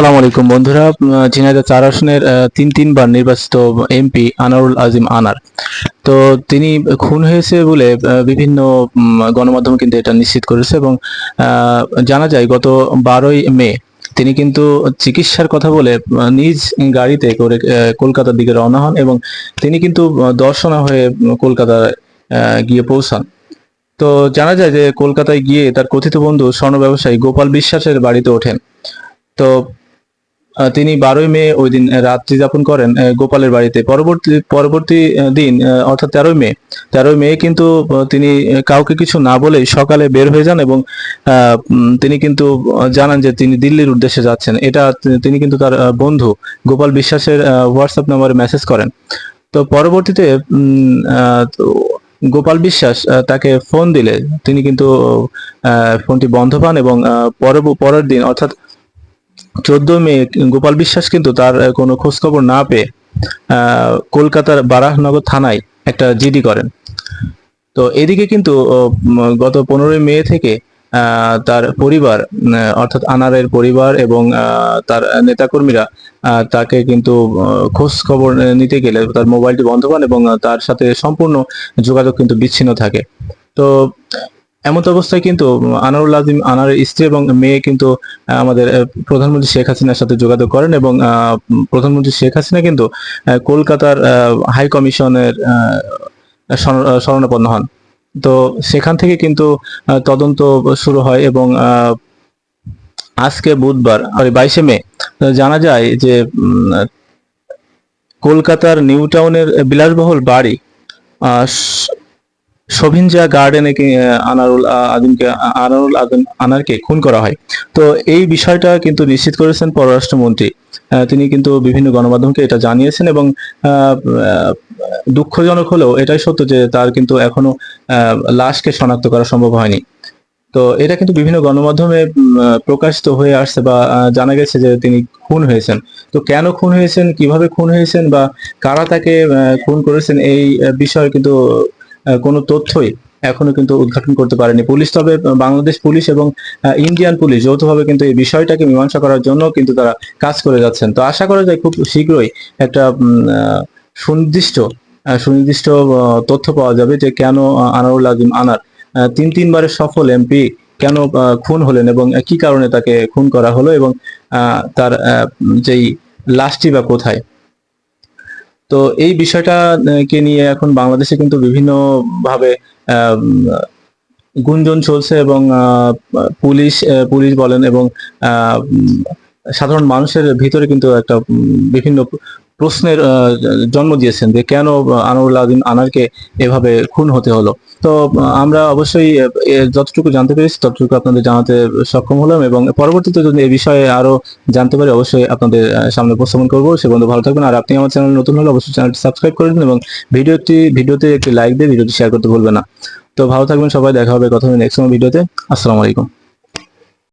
আসসালামু আলাইকুম বন্ধুরা। ঝিনাইদহ চার আসনের তিন তিনবার নির্বাচিত এমপি আনারুল আজিম আনার। তো তিনি খুন হয়েছে বলে বিভিন্ন গণমাধ্যম কিন্তু এটা নিশ্চিত করেছে এবং জানা যায় গত বারোই মে তিনি কিন্তু চিকিৎসার কথা বলে নিজ গাড়িতে করে কলকাতার দিকে রওনা হন এবং তিনি কিন্তু দর্শনা হয়ে কলকাতায় গিয়ে পৌঁছান। তো জানা যায় যে কলকাতায় গিয়ে তার কথিত বন্ধু স্বর্ণ ব্যবসায়ী গোপাল বিশ্বাসের বাড়িতে ওঠেন। তো তিনি বারোই মে ওই দিন রাত্রি যাপন করেন গোপালের বাড়িতে। পরবর্তী পরবর্তী দিন অর্থাৎ তেরোই মে তেরোই মে কিন্তু তিনি কাউকে কিছু না বলেই সকালে বের হয়ে যান এবং তিনি কিন্তু জানান যে তিনি দিল্লির উদ্দেশ্যে যাচ্ছেন। এটা তিনি কিন্তু তার বন্ধু গোপাল বিশ্বাসের হোয়াটসঅ্যাপ নম্বরে মেসেজ করেন। তো পরবর্তীতে গোপাল বিশ্বাস তাকে ফোন দিলে। তিনি কিন্তু ফোনটি বন্ধ পান এবং পরের দিন, অর্থাৎ চোদ্দ মে গোপাল বিশ্বাস কিন্তু তার কোনো খোঁজ খবর না পেয়ে কলকাতার বারাহনগর থানায় একটা জিডি করেন। তো এদিকে কিন্তু গত পনেরোই মে থেকে তার পরিবার অর্থাৎ আনারের পরিবার এবং তার নেতাকর্মীরা তাকে কিন্তু খোঁজ খবর নিতে গেলে তার মোবাইলটি বন্ধ পান এবং তার সাথে সম্পূর্ণ যোগাযোগ কিন্তু বিচ্ছিন্ন থাকে। তো এমত অবস্থায় কিন্তু আনারুল আজিম আনারের স্ত্রী এবং মেয়ে কিন্তু আমাদের প্রধানমন্ত্রী শেখ হাসিনার সাথে যোগাযোগ করেন এবং প্রধানমন্ত্রী শেখ হাসিনা কিন্তু কলকাতার হাই কমিশনের শরণাপন্ন হন। তো সেখান থেকে কিন্তু তদন্ত শুরু হয় এবং আজকে বুধবার বাইশে মে, জানা যায় যে কলকাতার নিউ টাউনের বিলাসবহুল বাড়ি শোভিনজা গার্ডেনে আনারুল আদিমকে আনারুল আদিম, আনারকে খুন করা হয়। তো এই বিষয়টা কিন্তু নিশ্চিত করেছেন পররাষ্ট্রমন্ত্রী। তিনি কিন্তু বিভিন্ন গণমাধ্যমকে এটা জানিয়েছেন এবং দুঃখজনক হলেও এটাই সত্য যে তার কিন্তু এখনও লাশকে শনাক্ত করা সম্ভব হয়নি। তো এটা কিন্তু বিভিন্ন গণমাধ্যমে প্রকাশিত হয়ে আসছে বা জানা গেছে যে তিনি খুন হয়েছেন। তো কেন খুন হয়েছেন, কীভাবে খুন হয়েছেন বা কারা তাকে খুন করেছেন এই বিষয়ে কিন্তু কোনো তথ্যই এখনও কিন্তু উদ্ঘাটন করতে পারেনি। পুলিশ তবে বাংলাদেশ পুলিশ এবং ইন্ডিয়ান পুলিশ যৌথভাবে কিন্তু এই বিষয়টাকে মীমাংসা করার জন্য কিন্তু তারা কাজ করে যাচ্ছেন। তো আশা করা যায় খুব শীঘ্রই একটা সুনির্দিষ্ট সুনির্দিষ্ট তথ্য পাওয়া যাবে যে কেন আনারুল আজিম আনার তিন তিনবারের সফল এমপি কেন খুন হলেন এবং কি কারণে তাকে খুন করা হলো এবং তার যেই লাশটি বা কোথায় তো এই বিষয়টা কে নিয়ে এখন বাংলাদেশে কিন্তু বিভিন্ন ভাবে গুঞ্জন চলছে এবং পুলিশ পুলিশ বলেন এবং সাধারণ মানুষের ভিতরে কিন্তু একটা বিভিন্ন প্রশ্নের জন্ম দিয়েছেন যে কেন আনোয়ারুল আজিম আনারকে এভাবে খুন হতে হলো। তো আমরা অবশ্যই যতটুকু জানতে পেরেছি ততটুকু আপনাদের জানাতে সক্ষম হলাম এবং পরবর্তীতে যদি এই বিষয়ে আরও জানতে পারি, অবশ্যই আপনাদের সামনে উপস্থাপন করব। সে বন্ধু ভালো থাকবেন। আর আপনি আমার চ্যানেল নতুন হলে অবশ্যই চ্যানেলটি সাবস্ক্রাইব করে দিন এবং ভিডিওটি, ভিডিওতে একটি লাইক দিয়ে ভিডিওটি শেয়ার করতে ভুলবেন না। তো, ভালো থাকবেন সবাই। দেখা হবে কথা হবে নেক্সট ভিডিওতে। আসসালামু আলাইকুম।